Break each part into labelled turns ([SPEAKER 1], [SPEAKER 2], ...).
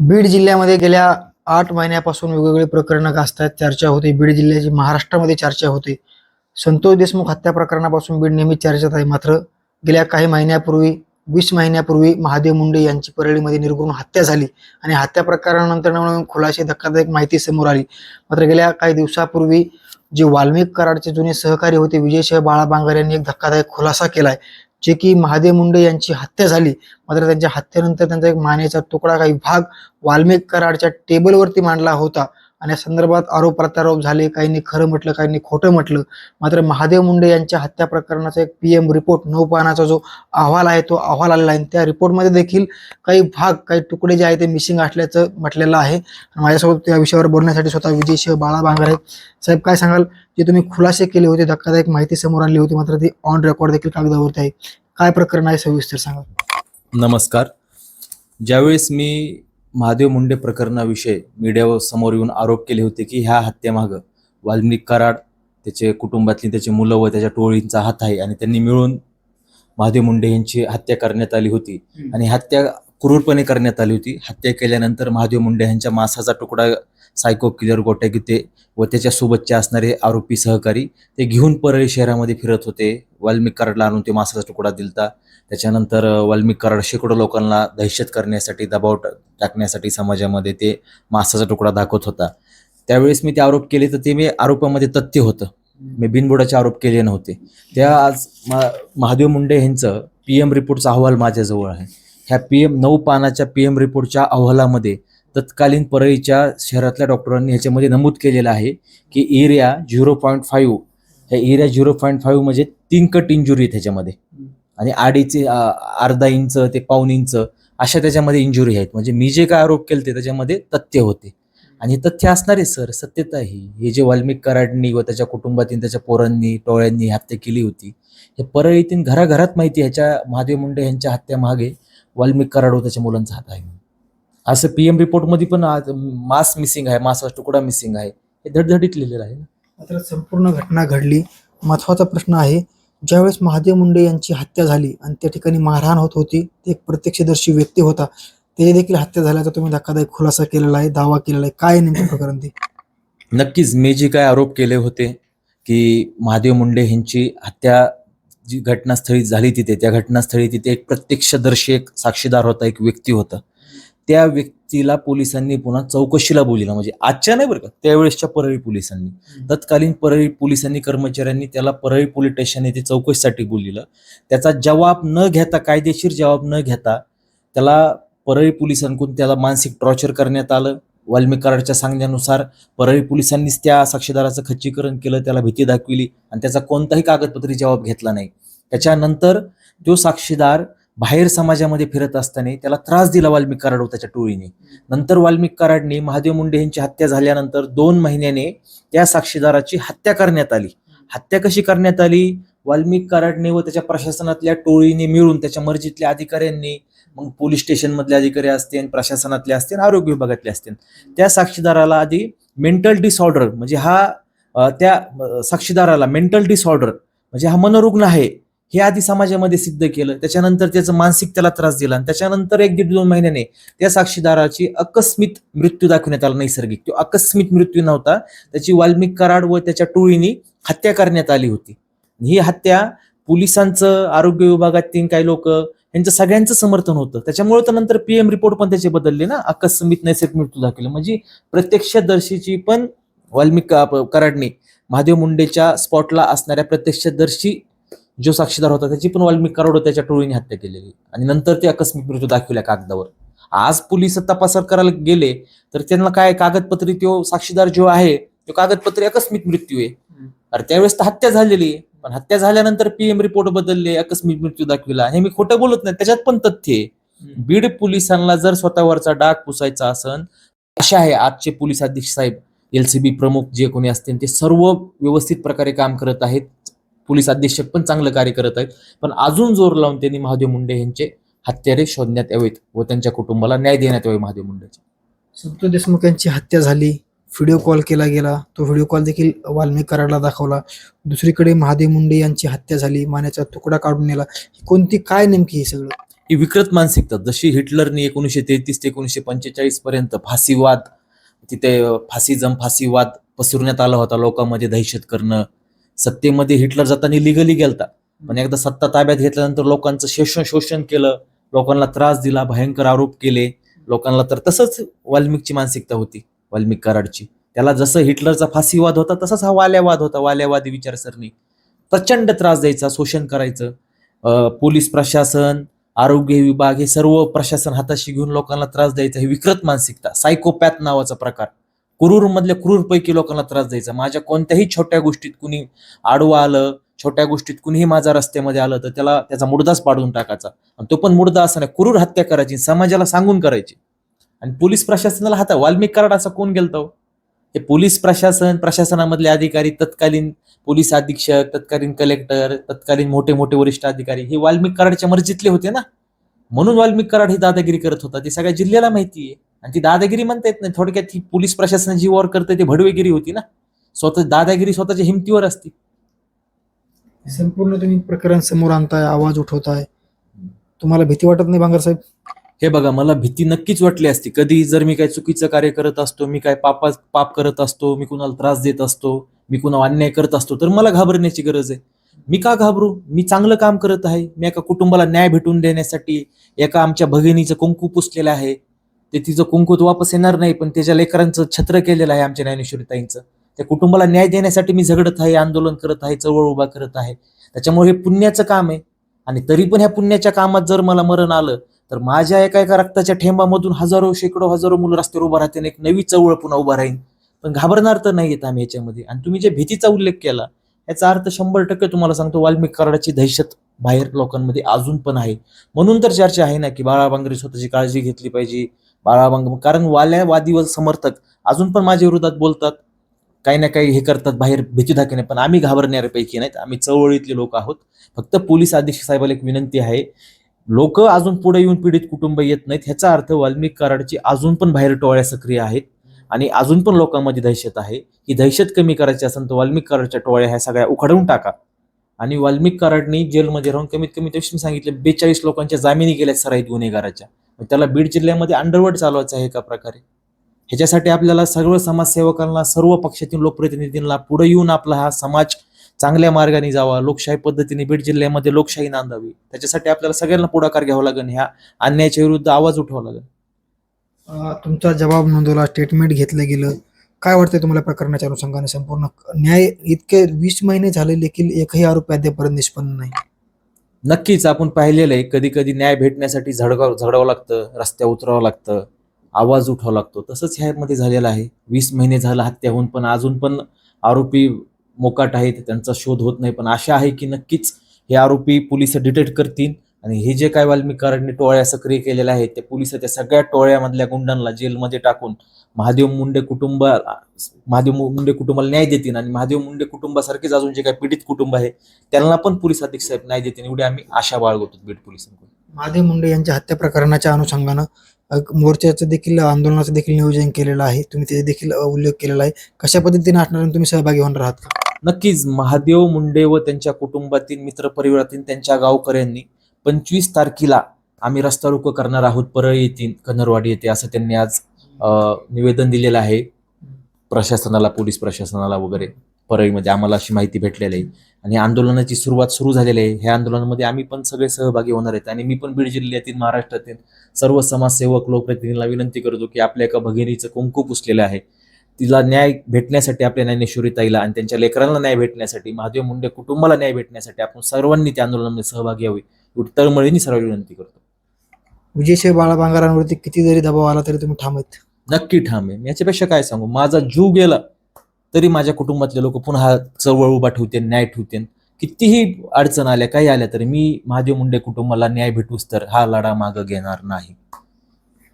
[SPEAKER 1] बीड जिल्ह्यामध्ये गेल्या आठ महिन्यापासून वेगवेगळी प्रकरणं गाजतात चर्चा होते. बीड जिल्ह्याची महाराष्ट्रामध्ये चर्चा होते. संतोष देशमुख हत्या प्रकरणापासून बीड नेहमी चर्चेत आहे. मात्र गेल्या काही महिन्यापूर्वी वीस महिन्यापूर्वी महादेव मुंडे यांची परळीमध्ये निर्गुण हत्या झाली आणि हत्या प्रकरणानंतर खुलाशी खुलासे धक्कादायक माहिती समोर आली. मात्र गेल्या काही दिवसापूर्वी जे वाल्मिक कराडचे जुने सहकारी होते विजयशिव बाळा बांगर यांनी एक धक्कादायक खुलासा केलाय. जे की महादेव मुंडे यांची हत्या झाली. मात्र त्यांच्या हत्येनंतर त्यांचा एक मानेचा तुकडा काही भाग वाल्मिक कराडच्या टेबलवरती मांडला होता. आणि या संदर्भात आरोप प्रत्यारोप झाले काहींनी खरं म्हटलं काहींनी खोटं म्हटलं. मात्र महादेव मुंडे यांच्या हत्या प्रकरणाचा एक पी एम रिपोर्ट नऊ पानाचा जो अहवाल आहे तो अहवाल आलेला आहे. त्या रिपोर्टमध्ये देखील काही भाग काही तुकडे जे आहे ते मिसिंग असल्याचं म्हटलेलं आहे. आणि माझ्यासोबत या विषयावर बोलण्यासाठी स्वतः विजय शिव बाळा बांगर आहेत. साहेब काय सांगाल? जे तुम्ही खुलासे केले होते धक्कादायक माहिती समोर आणली होती मात्र ती ऑन रेकॉर्ड देखील कागदावरती आहे. काय प्रकरण आहे सविस्तर सांगा.
[SPEAKER 2] नमस्कार. ज्यावेळेस मी महादेव मुंडे प्रकरणाविषयी मीडियावर समोर येऊन आरोप केले होते की ह्या हत्येमागं वाल्मिक कराड त्याचे कुटुंबातली त्याची मुलं व त्याच्या टोळींचा हात आहे आणि त्यांनी मिळून महादेव मुंडे यांची हत्या करण्यात आली होती. आणि हत्या क्रूरपणे करण्यात आली होती. हत्या केल्यानंतर महादेव मुंडे यांच्या मासाचा तुकडा सायको किलर गोट्या गीते व त्याच्यासोबतचे असणारे आरोपी सहकारी ते घेऊन परळी शहरामध्ये फिरत होते. वाल्मिक कराडला आणून ते मासाचा तुकडा दिलता. त्याच्यानंतर वाल्मिक कराड शेकडो लोकांना दहशत करण्यासाठी दबाव टाकण्यासाठी समाजामध्ये ते मासाचा तुकडा दाखवत होता. त्यावेळेस मी ते आरोप केले तर ते मी आरोपामध्ये तथ्य होतं. मी बिनबुडाचे आरोप केले नव्हते. त्या आज महादेव मुंडे यांचं पी एम रिपोर्टचा अहवाल माझ्याजवळ आहे. ह्या पी एम नऊ पानाच्या पी एम रिपोर्टच्या अहवालामध्ये तत्कालीन परळीच्या शहरातल्या डॉक्टरांनी ह्याच्यामध्ये नमूद केलेलं आहे की एरिया झिरो पॉईंट फाईव्ह ह्या एरिया झिरो पॉईंट फाईव्ह म्हणजे तीन कट इंजुरी आहेत ह्याच्यामध्ये. आणि अडीचे अर्धा इंच ते पाऊन इंच अशा त्याच्यामध्ये इंजुरी आहेत. म्हणजे मी जे काय आरोप केले ते त्याच्यामध्ये तथ्य होते. आणि तथ्य असणार आहे सर. सत्यता ही. हे जे वाल्मिक कराडनी व त्याच्या कुटुंबातील त्याच्या पोरांनी टोळ्यांनी हत्या केली होती हे परळीतील घराघरात माहिती ह्याच्या महादेव मुंडे यांच्या हत्या मागे वाल्मिक कराड व त्याच्या मुलांचा हात आहे. असं पी एम रिपोर्टमध्ये पण आज मास मिसिंग आहे मासा तुकडा मिसिंग आहे. हे धडधडीत लिहिलेलं आहे
[SPEAKER 1] मात्र संपूर्ण घटना घडली. महत्त्वाचा प्रश्न आहे ज्यावेळेस महादेव मुंडे यांची हत्या झाली आणि त्या ठिकाणी मारहाण होत होती ते एक प्रत्यक्षदर्शी व्यक्ती होता. ते देखील हत्या झाल्याचा तुम्ही धक्कादायक खुलासा केलेला आहे दावा केलेला आहे. काय नेमकं प्रकरण ते?
[SPEAKER 2] नक्कीच मी जे काय आरोप केले होते की महादेव मुंडे यांची हत्या जी घटनास्थळी झाली तिथे त्या घटनास्थळी तिथे एक प्रत्यक्षदर्शी एक साक्षीदार होता एक व्यक्ती होता. त्या व्यक्तीला पोलिसांनी पुन्हा चौकशीला बोलिलं म्हणजे आजच्या नाही बरं का त्यावेळेसच्या परळी पोलिसांनी. तत्कालीन परळी पोलिसांनी कर्मचाऱ्यांनी त्याला परळी पोलीस स्टेशन येथे चौकशीसाठी बोलिलं त्याचा जबाब न घेता कायदेशीर जबाब न घेता त्याला परळी पोलिसांकडून त्याला मानसिक टॉर्चर करण्यात आलं. वाल्मिक कराडच्या सांगण्यानुसार परळी पोलिसांनीच त्या साक्षीदाराचं खच्चीकरण केलं त्याला भीती दाखविली आणि त्याचा कोणताही कागदपत्री जबाब घेतला नाही. त्याच्यानंतर तो साक्षीदार बाहेर समाजामध्ये फिरत असताना त्याला त्रास दिला वाल्मिक कराड त्याच्या टोळीने. नंतर वाल्मिक कराडने महादेव मुंडे यांची हत्या झाल्यानंतर दोन महिन्याने त्या साक्षीदाराची हत्या करण्यात आली. हत्या कशी करण्यात आली? वाल्मिक कराडने व त्याच्या प्रशासनातल्या टोळीने मिळून त्याच्या मर्जीतल्या अधिकाऱ्यांनी मग पोलीस स्टेशनमधले अधिकारी असतील प्रशासनातले असतील आरोग्य विभागातले असतील त्या साक्षीदाराला आधी मेंटल डिसऑर्डर म्हणजे हा त्या साक्षीदाराला मेंटल डिसऑर्डर म्हणजे हा मनोरुग्ण आहे हे आधी समाजामध्ये सिद्ध केलं. त्याच्यानंतर त्याचं मानसिक त्याला त्रास दिला. आणि त्याच्यानंतर एक दीड दोन महिन्याने त्या साक्षीदाराची अकस्मित मृत्यू दाखवण्यात आला नैसर्गिक. तो अकस्मित मृत्यू नव्हता. त्याची वाल्मिक कराड व त्याच्या टोळीनी हत्या करण्यात आली होती. ही हत्या पोलिसांचं आरोग्य विभागातील काही लोक यांचं सगळ्यांचं समर्थन होतं. त्याच्यामुळे तर नंतर पीएम रिपोर्ट पण त्याचे बदलले ना. अकस्मित नैसर्गिक मृत्यू दाखवले. म्हणजे प्रत्यक्षदर्शीची पण वाल्मिक कराडने महादेव मुंडेच्या स्पॉटला असणाऱ्या प्रत्यक्षदर्शी जो साक्षीदार होता त्याची पण वाल्मिक कराड त्याच्या टोळीने हत्या केलेली. आणि नंतर ते आकस्मिक मृत्यू दाखवल्या कागदावर. आज पोलीस तपास करायला गेले तर त्यांना काय कागदपत्री तो साक्षीदार जो आहे तो कागदपत्री आकस्मिक मृत्यू आहे. अरे त्यावेळेस तर हत्या झालेली आहे पण हत्या झाल्यानंतर पीएम रिपोर्ट बदलले आकस्मिक मृत्यू दाखविला. हे मी खोटं बोलत नाही त्याच्यात पण तथ्य आहे. बीड पोलिसांना जर स्वतःवरचा डाग पुसायचा असन अशा आहे आजचे पोलीस अधीक्षक साहेब एलसीबी प्रमुख जे कोणी असतील ते सर्व व्यवस्थित प्रकारे काम करत आहेत. पोलीस अधीक्षक पण चांगलं कार्य करत आहेत. पण अजून जोर लावून त्यांनी महादेव मुंडे यांचे हत्यारे शोधण्यात यावेत व त्यांच्या कुटुंबाला न्याय देण्यात यावे महादेव मुंडेचे.
[SPEAKER 1] संतोष देशमुख यांची हत्या झाली. व्हिडिओ कॉल केला गेला. तो व्हिडिओ कॉल देखील वाल्मिक कराडला दाखवला. दुसरीकडे महादेव मुंडे यांची हत्या झाली. मान्याचा तुकडा काढून नेला. कोणती काय नेमकी हे सगळं?
[SPEAKER 2] ही विकृत मानसिकता. जशी हिटलरनी एकोणीसशे तेहतीस ते एकोणीसशे पंचेचाळीस पर्यंत फाशीवाद तिथे फासीजम फासीवाद पसरवण्यात आला होता लोकांमध्ये दहशत करणं. सत्तेमध्ये हिटलर जाताना लिगली गेलता. पण एकदा सत्ता ताब्यात घेतल्यानंतर लोकांचं शोषण शोषण केलं. लोकांना त्रास दिला भयंकर आरोप केले. लोकांना तर तसंच वाल्मिकची मानसिकता होती वाल्मिक कराडची. त्याला जसं हिटलरचा फासीवाद होता तसाच हा वाल्यावाद होता वाल्यावादी विचारसरणी. प्रचंड त्रास द्यायचा शोषण करायचं. पोलीस प्रशासन आरोग्य विभाग हे सर्व प्रशासन हाताशी घेऊन लोकांना त्रास द्यायचा ही विकृत मानसिकता सायकोपॅथ नावाचा प्रकार. क्रूर मधल्या क्रूरपैकी लोकांना त्रास द्यायचा. माझ्या कोणत्याही छोट्या गोष्टीत कुणी आडवं आलं छोट्या गोष्टीत कुणीही माझ्या रस्त्यामध्ये आलं तर त्याला त्याचा मुडदाच पाडून टाकायचा. आणि तो पण मुडदा असताना नाही क्रूर हत्या करायची समाजाला सांगून करायची. आणि पोलीस प्रशासनाला हाता वाल्मिक कराड असा कोण गेलतो हो? हे? पोलीस प्रशासन प्रशासनामधले अधिकारी तत्कालीन पोलीस अधीक्षक तत्कालीन कलेक्टर तत्कालीन मोठे मोठे वरिष्ठ अधिकारी हे वाल्मिक कराडच्या मर्जीतले होते ना? म्हणून वाल्मिक कराड ही दादागिरी करत होता. ते सगळ्या जिल्ह्याला माहिती आहे आणि ती दादागिरी म्हणता येत नाही थोडक्यात ही पोलीस प्रशासन जी वर करते ते भडवेगिरी होती ना. स्वतः दादागिरी स्वतःच्या हिमतीवर असती.
[SPEAKER 1] संपूर्ण तुम्ही प्रकरण समोर आणताय आवाज उठवताय. तुम्हाला भीती वाटत नाही बांगर साहेब?
[SPEAKER 2] हे बघा मला भीती नक्कीच वाटली असती. कधी जर मी काही चुकीचं कार्य करत असतो मी काय पापा पाप करत असतो मी कुणाला त्रास देत असतो मी कुणाला अन्याय करत असतो तर मला घाबरण्याची गरज आहे. मी का घाबरू? मी चांगलं काम करत आहे. मी एका कुटुंबाला न्याय भेटून देण्यासाठी एका आमच्या भगिनीचं कुंकू पुसलेलं आहे. ते तिचं कुंकुत वापस येणार नाही पण त्याच्या लेकरांचं छत्र केलेलं आहे आमच्या ज्ञानेश्वरीताईंचं त्या कुटुंबाला न्याय देण्यासाठी मी झगडत आहे आंदोलन करत आहे चळवळ उभा करत आहे. त्याच्यामुळे हे पुण्याचं काम आहे. आणि तरी पण ह्या पुण्याच्या कामात जर मला मरण आलं तर माझ्या एका एका रक्ताच्या ठेंबामधून हजारो शेकडो हजारो मुलं रस्त्यावर उभा राहते आणि एक नवी चळवळ पुन्हा उभा राहील पण घाबरणार तर नाही येत आम्ही याच्यामध्ये. आणि तुम्ही जे भीतीचा उल्लेख केला याचा अर्थ शंभर टक्के तुम्हाला सांगतो वाल्मिक कराडाची दहशत बाहेर लोकांमध्ये अजून पण आहे. म्हणून तर चर्चा आहे ना की बाळा बांगरे स्वतःची काळजी घेतली पाहिजे बाळाबांग कारण वाल्यावादी व समर्थक अजून पण माझ्या विरोधात बोलतात. काही ना काही हे करतात बाहेर भीती दाखवणे पण आम्ही घाबरणाऱ्यापैकी नाहीत. आम्ही चळवळीतले लोक आहोत. फक्त पोलीस अधीक्षक साहेबाला एक विनंती आहे. लोक अजून पुढे येऊन पीडित कुटुंब येत नाहीत. ह्याचा अर्थ वाल्मिक कराडची अजून पण बाहेर टोळ्या सक्रिय आहेत. आणि अजून पण लोकांमध्ये दहशत आहे. ही दहशत कमी करायची असेल तर वाल्मिक कराडच्या टोळ्या ह्या सगळ्या उखडवून टाका. आणि वाल्मिक कराडनी जेलमध्ये राहून कमीत कमी त्याविषयी सांगितलं बेचाळीस लोकांच्या जामिनी गेल्या सराईत गुन्हेगाराच्या. त्याला बीड जिल्ह्यामध्ये अंडरवर्ड चालवायचं आहे एका प्रकारे. ह्याच्यासाठी आपल्याला सर्व समाजसेवकांना सर्व पक्षातील लोकप्रतिनिधींना पुढे येऊन आपला हा समाज चांगल्या मार्गाने जावा लोकशाही पद्धतीने बीड जिल्ह्यामध्ये लोकशाही नांदावी. त्याच्यासाठी आपल्याला सगळ्यांना पुढाकार घ्यावा लागेल ह्या अन्यायाच्या विरुद्ध आवाज उठवा लागेल.
[SPEAKER 1] तुमचा जबाब नोंदवला स्टेटमेंट घेतलं गेलं. काय वाटतंय तुम्हाला प्रकरणाच्या अनुषंगाने? संपूर्ण न्याय इतके वीस महिने झाले देखील एकही आरोपी अद्यापर्यंत निष्पन्न नाही.
[SPEAKER 2] नक्कीच आपण पाहिलेलं आहे कधी कधी न्याय भेटण्यासाठी झडगाव झडावं लागतं रस्त्या उतरावं लागतं आवाज उठावा लागतो. तसंच ह्यामध्ये झालेलं आहे. वीस महिने झालं हत्या होऊन पण अजून पण आरोपी मोकाट आहेत त्यांचा शोध होत नाही. पण आशा आहे की नक्कीच हे आरोपी पोलीस डिटेक्ट करतील. आणि हे जे काय वाल्मिक कराडने टोळ्या सक्रिय केलेल्या आहेत ते पोलीस त्या सगळ्या टोळ्यामधल्या गुंडांना जेलमध्ये टाकून महादेव मुंडे कुटुंब महादेव मुंडे कुटुंबाला न्याय देतील आणि महादेव मुंडे कुटुंबासारखेच अजून जे काही पीडित कुटुंब आहे त्यांना पण पोलीस अधीक्षक साहेब न्याय देतील एवढी आम्ही आशा बाळगतो बीड पोलिसांकडून.
[SPEAKER 1] महादेव मुंडे यांच्या हत्या प्रकरणाच्या अनुषंगानं मोर्चाचं देखील आंदोलनाचं देखील नियोजन केलेलं आहे. तुम्ही ते देखील उल्लेख केलेला आहे. कशा पद्धतीने असणार तुम्ही सहभागी होणार आहात का?
[SPEAKER 2] नक्कीच महादेव मुंडे व त्यांच्या कुटुंबातील मित्र परिवारातील त्यांच्या गावकऱ्यांनी पंचवीस तारखेला आम्ही रस्ता रोको करणार आहोत परळी येथील कन्नरवाडी येथे असं त्यांनी आज निवेदन दिलेलं आहे. प्रशासनाला पोलीस प्रशासनाला वगैरे परळीमध्ये आम्हाला अशी माहिती भेटलेली आहे. आणि आंदोलनाची सुरुवात सुरू झालेली आहे. ह्या आंदोलनामध्ये आम्ही पण सगळे सहभागी होणार आहेत. आणि मी पण बीड जिल्ह्यातील महाराष्ट्रातील सर्व समाजसेवक लोकप्रतिनिधींना विनंती करतो की आपल्या एका भगिनीचं कुंकू पुसलेलं आहे. तिला न्याय भेटण्यासाठी आपल्या ज्ञानेश्वरीताईला आणि त्यांच्या लेकरांना न्याय भेटण्यासाठी महादेव मुंडे कुटुंबाला न्याय भेटण्यासाठी आपण सर्वांनी त्या आंदोलनामध्ये सहभागी व्हावे एवढी तळमळीने सर्व विनंती करतो.
[SPEAKER 1] विजयशिव बाळा बांगारांवरती किती जरी दबाव आला तरी तुम्ही ठाम आहेत.
[SPEAKER 2] नक्की ठाम आहे. याच्यापेक्षा काय सांगू? माझा जीव गेला तरी माझ्या कुटुंबातले लोक पुन्हा चळवळ उभा ठेवते न्याय ठेवते कितीही अडचण आल्या काही आल्या तरी मी महादेव मुंडे कुटुंबाला न्याय भेटूच तर हा लढा मागं घेणार नाही.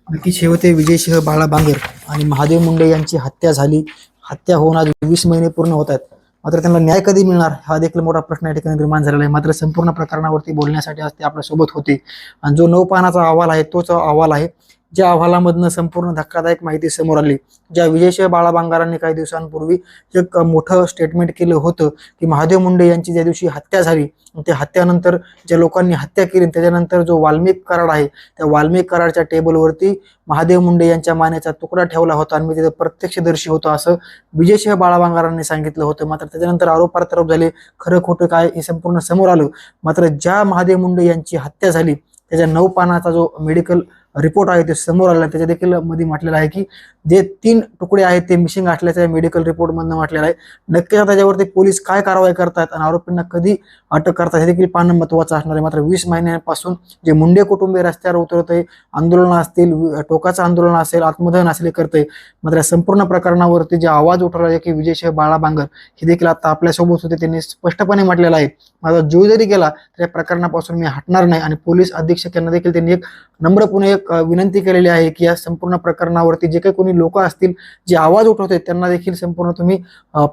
[SPEAKER 1] नक्कीच हे होते विजयसिंह बाळा बांगर आणि महादेव मुंडे यांची हत्या झाली. हत्या होऊन आज वीस महिने पूर्ण होत आहेत. मात्र त्यांना न्याय कधी मिळणार? हा देखील मोठा प्रश्न या ठिकाणी निर्माण झालेला आहे. मात्र संपूर्ण प्रकरणावरती बोलण्यासाठी आज ते आपल्यासोबत होते. आणि जो नऊ पानाचा अहवाल आहे तोच अहवाल आहे. ज्या अहवालामधनं संपूर्ण धक्कादायक माहिती समोर आली ज्या विजयशिव बाळा बांगारांनी काही दिवसांपूर्वी एक मोठं स्टेटमेंट केलं होतं की महादेव मुंडे यांची ज्या दिवशी हत्या झाली त्या हत्यानंतर ज्या लोकांनी हत्या केली त्याच्यानंतर जो वाल्मिक कराड आहे त्या वाल्मिक कराडच्या टेबलवरती महादेव मुंडे यांच्या मानेचा तुकडा ठेवला होता आणि मी तिथे प्रत्यक्षदर्शी होतो असं विजयशिव बाळाबांगारांनी सांगितलं होतं. मात्र त्याच्यानंतर आरोप प्रत्यारोप झाले खरं खोटं काय हे संपूर्ण समोर आलं. मात्र ज्या महादेव मुंडे यांची हत्या झाली त्याच्या नऊ पानाचा जो मेडिकल रिपोर्ट आहे ते समोर आलेला त्याच्या देखील मध्ये म्हटलेलं आहे की जे तीन तुकडे आहेत ते मिशिंग असल्याचं मेडिकल रिपोर्टमधनं म्हटलेलं आहे. नक्कीच त्याच्यावरती पोलीस काय कारवाई करतात आणि आरोपींना कधी अटक करतात हे देखील पाहणं महत्वाचं असणार आहे. मात्र वीस महिन्यांपासून जे मुंडे कुटुंबीय रस्त्यावर उतरत आहे आंदोलन असतील टोकाचं आंदोलन असेल आत्मदहन असेल करते मात्र या संपूर्ण प्रकरणावरती जे आवाज उठवला की विजयशिव बाळा बांगर हे देखील आता आपल्यासोबत होते त्यांनी स्पष्टपणे म्हटलेलं आहे. माझा जीव जरी गेला तर या प्रकरणापासून मी हटणार नाही आणि पोलीस अधीक्षक यांना देखील त्यांनी एक नम्रपणे एक विनंती केलेली आहे की या संपूर्ण प्रकरणावरती जे काही कोणी लोक असतील जे आवाज उठवते त्यांना देखील संपूर्ण तुम्ही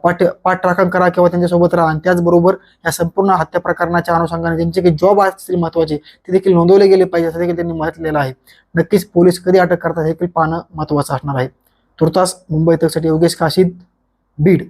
[SPEAKER 1] पाठ पाठराखण करा किंवा त्यांच्यासोबत राहा. आणि त्याचबरोबर या संपूर्ण हत्या प्रकरणाच्या अनुषंगाने त्यांचे काही जॉब असतील महत्त्वाचे ते देखील नोंदवले गेले पाहिजे असं देखील त्यांनी म्हटलेलं आहे. नक्कीच पोलीस कधी अटक करतात हे देखील पाहणं महत्वाचं असणार आहे. तुर्तास मुंबई तकसाठी योगेश काशीद बीड.